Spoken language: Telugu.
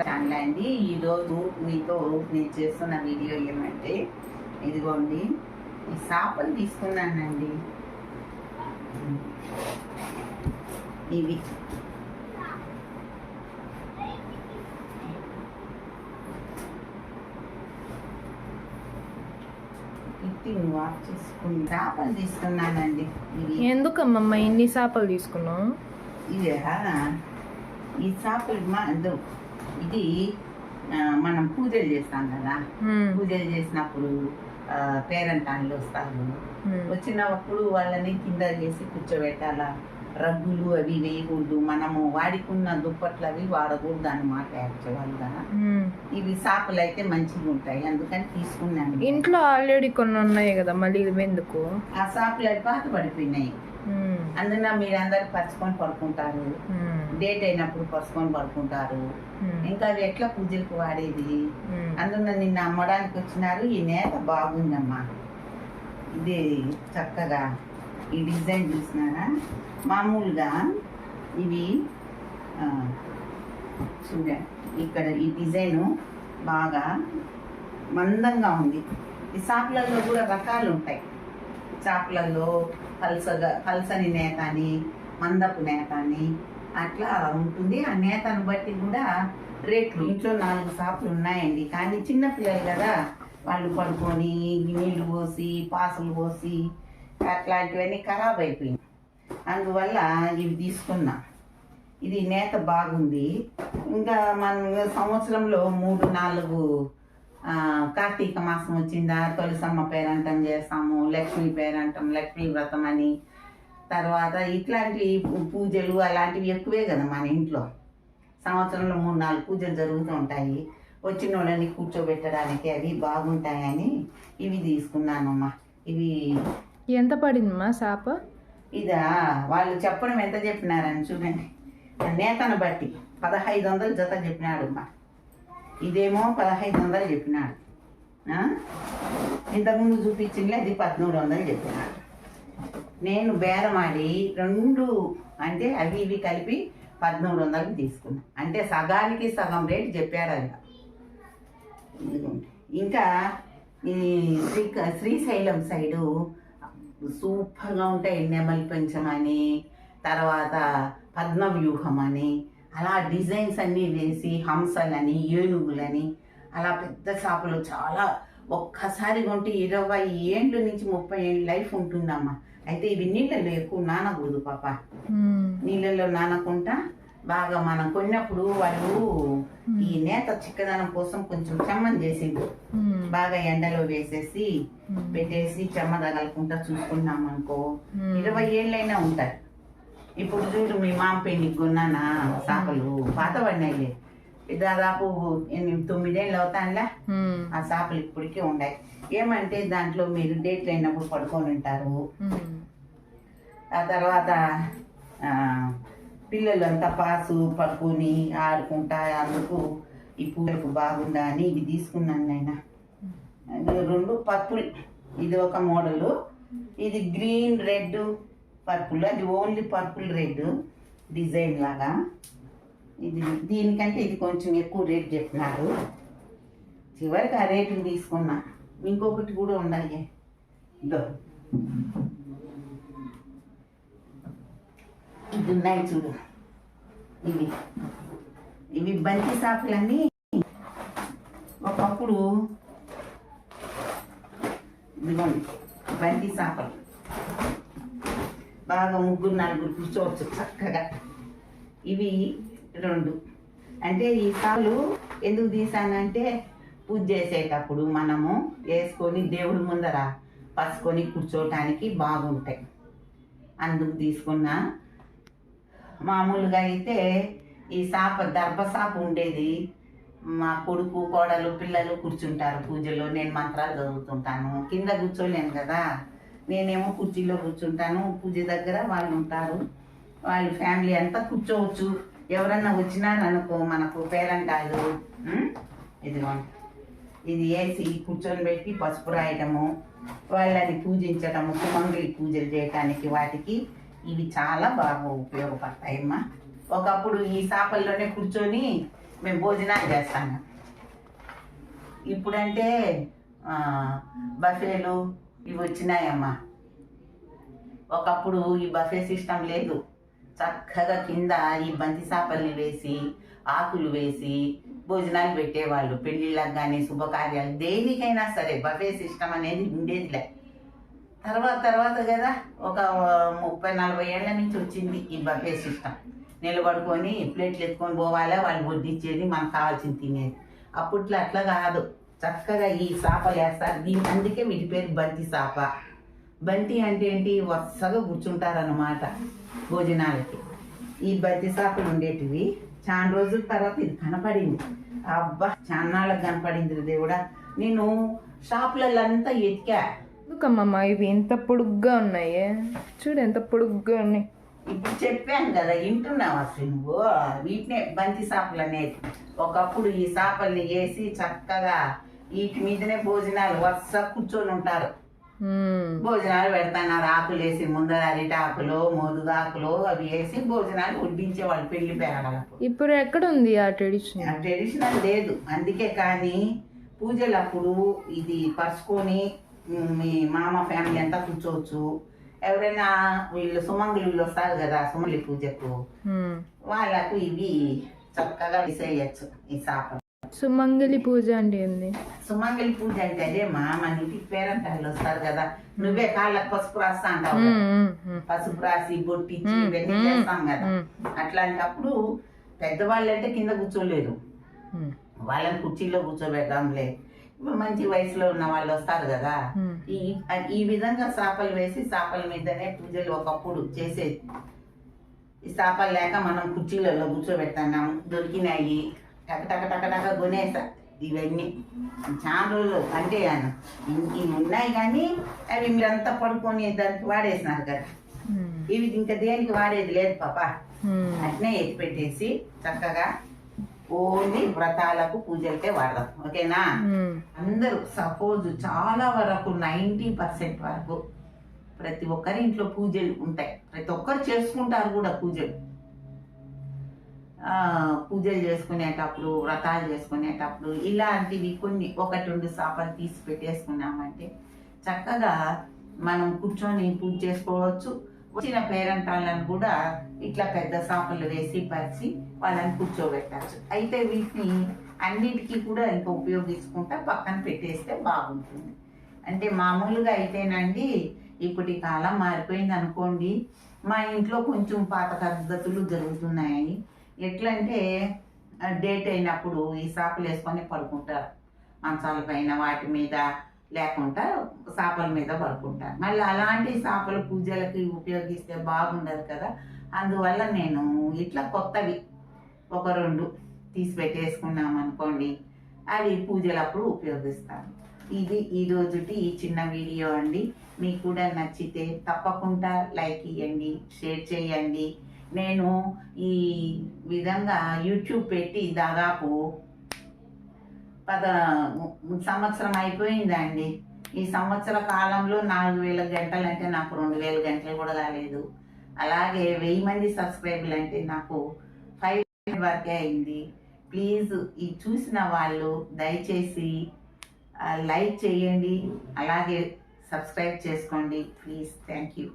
ఛానల్ అండి ఈరోజు మీతో నేను చేస్తున్న వీడియో ఏమంటే ఇదిగోండి ఈ చేపలు తీసుకున్నానండి. ఇవి. ఇట్టి వాష్ చేసుకుని చేపలు తీసుకున్నానండి. ఎందుకమ్మమ్మ ఇన్ని చేపలు తీసుకున్నావు? ఇదే ఈ చేపలు మా- ఇదో, మనం పూజలు చేస్తాం కదా. పూజలు చేసినప్పుడు ఆ, పేరంటాళ్ళు వస్తారు. వచ్చినప్పుడు వాళ్ళని కింద చేసి కూర్చోబెట్టాల రగ్గులు అవి వేయకూడదు మనము వాడుకున్న దుప్పట్లు అవి వాడకూడదు అనమాట యాక్చువల్గా. ఇవి చేపలు అయితే మంచిగా ఉంటాయి అందుకని తీసుకున్నాను ఇంట్లో ఆల్రెడీ కొన్ని ఉన్నాయి కదా మళ్ళీ ఎందుకు ఆ చేపలు అవి పాత పడిపోయినాయి. అందున మీరు అందరు పరుచుకొని పడుకుంటారు. మ్మ్. డేట్ అయినప్పుడు పరుచుకొని పడుకుంటారు. మ్మ్. ఇంకా అది ఎట్లా పూజలకు వాడేది. అందున నిన్న అమ్మడానికి వచ్చినారు. ఈ నేత బాగుందమ్మా. ఇది చక్కగా ఈ డిజైన్ చూసినారా? మామూలుగా ఇవి చూడండి. ఇక్కడ ఈ డిజైను బాగా మందంగా ఉంది. ఈ చాపలలో కూడా రకాలు ఉంటాయి. చాపలలో పల్సగా పల్సని నేత అని మందపు నేత అని అట్లా ఉంటుంది. ఆ నేతను బట్టి కూడా రేట్లు. ఇంట్లో నాలుగు షాపులు ఉన్నాయండి. కానీ చిన్నపిల్లలు కదా వాళ్ళు పడుకొని నీళ్ళు పోసి పాసలు పోసి అట్లాంటివన్నీ ఖరాబ్ అయిపోయింది అందువల్ల ఇవి తీసుకున్నా. ఇది నేత బాగుంది. ఇంకా మనం సంవత్సరంలో మూడు నాలుగు కార్తీక మాసం వచ్చిందా? తొలిసమ్మ పేరంటం చేస్తాము లక్ష్మీ పేరంటం లక్ష్మీ వ్రతం అని. తర్వాత ఇట్లాంటి పూజలు అలాంటివి ఎక్కువే కదా మన ఇంట్లో. సంవత్సరంలో మూడు నాలుగు పూజలు జరుగుతూ ఉంటాయి. వచ్చిన వాళ్ళని కూర్చోబెట్టడానికి అవి బాగుంటాయని ఇవి తీసుకున్నానమ్మా. ఇవి ఎంత పడిందమ్మా చేప ఇదా వాళ్ళు చెప్పడం ఎంత చెప్పినారని చూడండి. నేతను బట్టి పదహైదు వందలు జత చెప్పినాడు అమ్మా ఇదేమో పదహైదు వందలు చెప్పినాడు. ఇంతకుముందు చూపించింది అది పదమూడు వందలు చెప్పినాడు. నేను బేరమాడి రెండు అంటే అవి ఇవి కలిపి పదమూడు వందలకి తీసుకున్నా. అంటే సగానికి సగం రేటు చెప్పాడు ఆయన. ఇంకా ఈ శ్రీ శ్రీశైలం సైడు సూపర్గా ఉంటాయి నెమలి పెంచమని తర్వాత పద్మవ్యూహం అని అలా డిజైన్స్ అన్నీ వేసి హంసలని ఏనుగులని అలా పెద్ద చేపలు చాలా ఒక్కసారి కొంటే ఇరవై ఏండ్ల నుంచి ముప్పై ఏళ్ళ లైఫ్ ఉంటుందమ్మా అయితే ఇవి నీళ్ళలో ఎక్కువ నానకూడదు పాప. నీళ్ళలో నానకుండా బాగా మనం కొన్నప్పుడు వాళ్ళు ఈ నేత చిక్కదనం కోసం కొంచెం చెమ్మని చేసిండు. బాగా ఎండలో వేసేసి. పెట్టేసి చెమ్మ తగలకుండా చూసుకున్నాం అనుకో. ఇరవై ఏళ్ళైనా ఉంటాయి ఇప్పుడు చూడు మీ మామ కొన్నానా? చేపలు పాత పడినాయిలే దాదాపు ఎనిమిది తొమ్మిదేళ్ళు అవుతానులే. ఆ చేపలు ఇప్పటికే ఉన్నాయి. ఏమంటే దాంట్లో మీరు డేట్లు అయినప్పుడు పడుకొని ఉంటారు. ఆ తర్వాత పిల్లలంతా పాసు పడుకొని ఆడుకుంటా అందుకు ఈ పూలకు బాగుందా అని ఇవి తీసుకున్నాను నేను అది రెండు పర్పుల్ ఇది ఒక మోడలు. ఇది గ్రీన్ రెడ్ పర్పుల్ అది ఓన్లీ పర్పుల్ రెడ్ డిజైన్ లాగా. ఇది దీనికంటే ఇది కొంచెం ఎక్కువ రేట్ చెప్పినారు చివరికి ఆ రేటుని తీసుకున్నా. ఇంకొకటి కూడా ఉండాలి ఇదో. ఇది ఉన్నాయి చూడు. ఇవి. ఇవి బంతి సాకులన్నీ ఒకప్పుడు ఇదిగోండి బంతి చేపలు బాగా ముగ్గురు నలుగురు కూర్చోవచ్చు చక్కగా. ఇవి రెండు. అంటే ఈ సాలు ఎందుకు తీసానంటే పూజ చేసేటప్పుడు మనము వేసుకొని దేవుడి ముందర పసుకొని కూర్చోటానికి బాగుంటాయి. అందుకు తీసుకున్నా. మామూలుగా అయితే ఈ సాప దర్భ సాప ఉండేది. మా కొడుకు కోడలు పిల్లలు కూర్చుంటారు పూజలో. నేను మంత్రాలు చదువుతుంటాను. కింద కూర్చోలేను కదా. నేనేమో కుర్చీలో కూర్చుంటాను పూజ దగ్గర వాళ్ళు ఉంటారు. వాళ్ళ ఫ్యామిలీ అంతా కూర్చోవచ్చు. ఎవరన్నా వచ్చినారనుకో మనకు పేరంటాలు కాదు. ఇదిగో ఇది వేసి కూర్చొని పెట్టి పసుపు రాయటము వాళ్ళని పూజించటము సుమంగళి పూజలు చేయటానికి వాటికి ఇవి చాలా బాగా ఉపయోగపడతాయమ్మా ఒకప్పుడు ఈ చేపల్లోనే కూర్చొని మేము భోజనాలు చేస్తాము. ఇప్పుడంటే బఫేలు ఇవి వచ్చినాయమ్మా. ఒకప్పుడు ఈ బఫే సిస్టమ్ లేదు. చక్కగా కింద ఈ బంతి సాపల్ని వేసి ఆకులు వేసి భోజనాలు పెట్టేవాళ్ళు. పెళ్ళిళ్ళకి కానీ శుభకార్యాలు దేనికైనా సరే బఫే సిస్టమ్ అనేది ఉండేదిలే. తర్వాత తర్వాత కదా ఒక ముప్పై నలభై ఏళ్ళ నుంచి వచ్చింది ఈ బఫే సిస్టమ్ నిలబడుకొని ప్లేట్లు ఎత్తుకొని పోవాలి వాళ్ళు వడ్డించేది మనకు కావాల్సింది తినేది. అప్పట్లో అట్లా కాదు. చక్కగా ఈ సాపలు వేస్తారు. దీని అందుకే వీటి పేరు బంతి సాప. బంతి అంటే ఏంటి? వరుసగా కూర్చుంటారన్నమాట భోజనాలకి. ఈ బంతి సాపలు ఉండేటివి చాలా రోజుల తర్వాత ఇది కనపడింది. అబ్బా చాన్నాళ్ళకి కనపడింది దేవుడా. నేను షాపులలో అంతా ఎతికా. ఎందుకమ్మమ్మ ఇవి ఎంత పొడుగ్గా ఉన్నాయి? చూడు ఎంత పొడుగ్గా ఉన్నాయి. ఇప్పుడు చెప్పాను కదా వింటున్నావు అసలు నువ్వు? వీటినే బంతి సాపలు అనేది ఒకప్పుడు ఈ సాపల్ని వేసి చక్కగా వీటి మీదనే భోజనాలు వరుస కూర్చొని ఉంటారు. భోజనాలు పెడతాన్నారు ఆకులు వేసి ముందర అరిటి ఆకులు మోదుగాకులు అవి వేసి భోజనాలు వడ్డించే వాళ్ళు పెళ్ళి పేరాలకు ఇప్పుడు ఎక్కడ ఉంది ఆ ట్రెడిషన్? ట్రెడిషనల్ లేదు. అందుకే కానీ పూజలప్పుడు ఇది పరుచుకొని మీ మామ ఫ్యామిలీ అంతా కూర్చోవచ్చు. ఎవరైనా వీళ్ళు సుమంగులు వీళ్ళు వస్తారు కదా సుమలి పూజకు. వాళ్ళకు ఇవి చక్కగా విసేయచ్చు ఈ సాప. సుమంగళి పూజ అంటే ఏంది సుమంగలి పూజ అంటే అదే మన ఇంటికి పేరంటాళ్ళు వస్తారు కదా. నువ్వే కాళ్ళకు పసుపు రాస్తా అంటావు. పసుపు రాసి బొట్టిచ్చి మ్మ్, ఇవన్నీ మ్మ్, చేస్తాం కదా. అట్లాంటప్పుడు పెద్దవాళ్ళు అంటే కింద కూర్చోలేరు. వాళ్ళని కుర్చీలో కూర్చోబెడదాంలే. మంచి వయసులో ఉన్న వాళ్ళు వస్తారు కదా. ఈ ఈ విధంగా సాపలు వేసి సాపల మీదనే పూజలు ఒకప్పుడు చేసేది. ఈ సాపలు లేక మనం కుర్చీలలో కూర్చోబెడుతున్నాం దొరికినాయి. టక టక టక టక కొనేసా. ఇవన్నీ చాలా రోజులు అంటే ఇవి ఉన్నాయి కానీ అవి మీరంతా పడుకొని దానికి వాడేసినారు కదా. ఇవి ఇంకా దేనికి వాడేది లేదు పాప. అట్నే ఎత్తి పెట్టేసి చక్కగా ఓన్లీ వ్రతాలకు పూజలకే వాడదాం. ఓకేనా. అందరూ సపోజ్ చాలా వరకు నైంటీ పర్సెంట్ వరకు ప్రతి ఒక్కరి ఇంట్లో పూజలు ఉంటాయి. ప్రతి ఒక్కరు చేసుకుంటారు కూడా పూజలు. పూజలు చేసుకునేటప్పుడు వ్రతాలు చేసుకునేటప్పుడు ఇలాంటివి కొన్ని ఒకటి రెండు సాపలు తీసి పెట్టేసుకున్నామంటే చక్కగా మనం కూర్చొని పూజ చేసుకోవచ్చు. వచ్చిన పేరెంటాలను కూడా ఇట్లా పెద్ద సాపలు వేసి పరిచి వాళ్ళని కూర్చోబెట్టచ్చు. అయితే వీటిని అన్నిటికీ కూడా ఇంకా ఉపయోగించుకుంటా పక్కన పెట్టేస్తే బాగుంటుంది. అంటే మామూలుగా అయితేనండి ఇప్పటి కాలం మారిపోయింది అనుకోండి మా ఇంట్లో కొంచెం పాత పద్ధతులు జరుగుతున్నాయి. ఎట్లంటే అంటే డేట్ అయినప్పుడు ఈ సాపలు వేసుకొని పడుకుంటారు. మంచాల పైన వాటి మీద లేకుండా సాపల మీద పడుకుంటారు. మళ్ళీ అలాంటి సాపల పూజలకి ఉపయోగిస్తే బాగుండదు కదా. అందువల్ల నేను ఇట్లా కొత్తవి ఒక రెండు తీసి పెట్టేసుకున్నాం అనుకోండి అవి పూజలప్పుడు ఉపయోగిస్తాను. ఇది ఈ రోజుటి ఈ చిన్న వీడియో అండి. మీకు కూడా నచ్చితే తప్పకుండా లైక్ ఇవ్వండి షేర్ చేయండి. నేను ఈ విధంగా యూట్యూబ్ పెట్టి దాదాపు పద సంవత్సరం అయిపోయిందండి. ఈ సంవత్సర కాలంలో నాలుగు వేల గంటలు అంటే నాకు రెండు వేల గంటలు కూడా కాలేదు అలాగే వెయ్యి మంది సబ్స్క్రైబర్లు అంటే నాకు ఫైవ్ వరకే అయింది. ప్లీజ్ ఈ చూసిన వాళ్ళు దయచేసి లైక్ చేయండి. అలాగే సబ్స్క్రైబ్ చేసుకోండి. Please thank you.